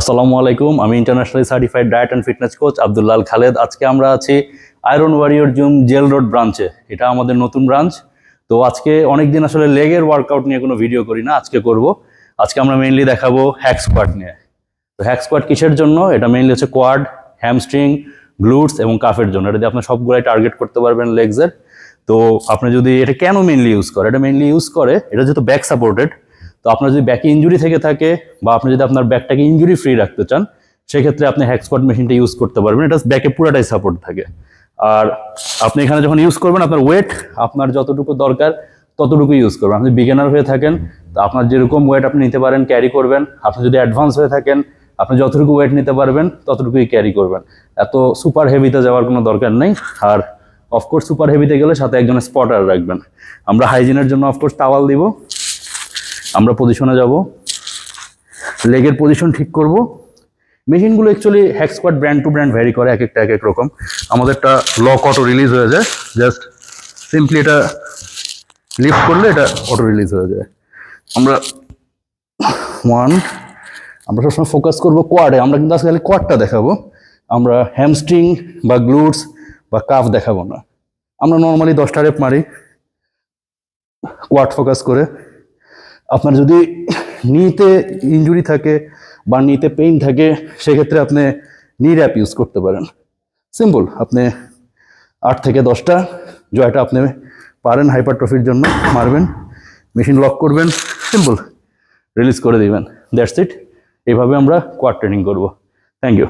আসসালামু আলাইকুম, আমি internationally certified diet and fitness coach Abdullal Khaled. আজকে আমরা আছি আয়রন ওয়ারিয়র জুম জেল রোড ব্রাঞ্চে এটা আমাদের নতুন ব্রাঞ্চ তো আজকে অনেক দিন আসলে লেগের ওয়ার্কআউট নিয়ে কোনো ভিডিও করি না, আজকে করব। আজকে আমরা মেইনলি দেখাবো হ্যাক স্কোয়াট নিয়ে। তো হ্যাক স্কোয়াট কিসের জন্য? এটা মেইনলি হচ্ছে কোয়াড হ্যামস্ট্রিং গ্লুটস এবং কাফের জন্য। এটা দিয়ে আপনি সবগুলাই টার্গেট করতে পারবেন লেগসের তো আপনি যদি এটা কেন মেইনলি ইউজ করে এটা মেইনলি ইউজ করে, এটা যেহেতু ব্যাক সাপোর্টেড তো আপনার যদি ব্যাকে ইঞ্জুরি থেকে থাকে বা আপনি যদি আপনার ব্যাকটাকে ইঞ্জুরি ফ্রি রাখতে চান, সেক্ষেত্রে আপনি হ্যাকস্কট মেশিনটা ইউজ করতে পারবেন। এটা ব্যাকে পুরাটাই সাপোর্ট থাকে। আর আপনি এখানে যখন ইউজ করবেন, আপনার ওয়েট আপনার যতটুকু দরকার ততটুকু ইউজ করবেন। আপনি বিগিনার হয়ে থাকেন, তো আপনার যেরকম ওয়েট আপনি নিতে পারেন ক্যারি করবেন। আপনি যদি অ্যাডভান্স হয়ে থাকেন, আপনি যতটুকু ওয়েট নিতে পারবেন, ততটুকুই ক্যারি করবেন। এত সুপার হেভিতে যাওয়ার কোনো দরকার নেই। আর অফকোর্স সুপার হেভিতে গেলে সাথে একজন স্পটার রাখবেন। আমরা হাইজিনের জন্য অফকোর্স টাওয়াল দিব। আমরা পজিশনে যাব। লেগের পজিশন ঠিক করব। মেশিনগুলো actually hack squat brand to brand vary করে, এক একটা, এক এক রকম। আমাদেরটা লক অটো রিলিজ হয়ে যায়। জাস্ট সিম্পলি এটা লিফট করলে এটা অটো রিলিজ হয়ে যায়। আমরা ওয়ান আমরা সবসময় ফোকাস করব কোয়াডে আমরা কিন্তু আজকে খালি কোয়াডটা দেখাবো। আমরা হ্যামস্ট্রিং বা গ্লুটস বা কাফ দেখাবো না। আমরা নর্মালি দশটা রেপ মারি। কোয়াড ফোকাস করে। আপনার যদি নিতে ইনজুরি থাকে বা নিতে পেইন থাকে, সেক্ষেত্রে আপনি নি র্যাপ ইউজ করতে পারেন। সিম্পল আপনি আট থেকে দশটা জয়টা আপনি পারেন হাইপারট্রফির জন্য, মারবেন মেশিন লক করবেন সিম্পল রিলিজ করে দিবেন। দ্যাটস ইট এইভাবে আমরা কোয়াড ট্রেনিং করব। Thank you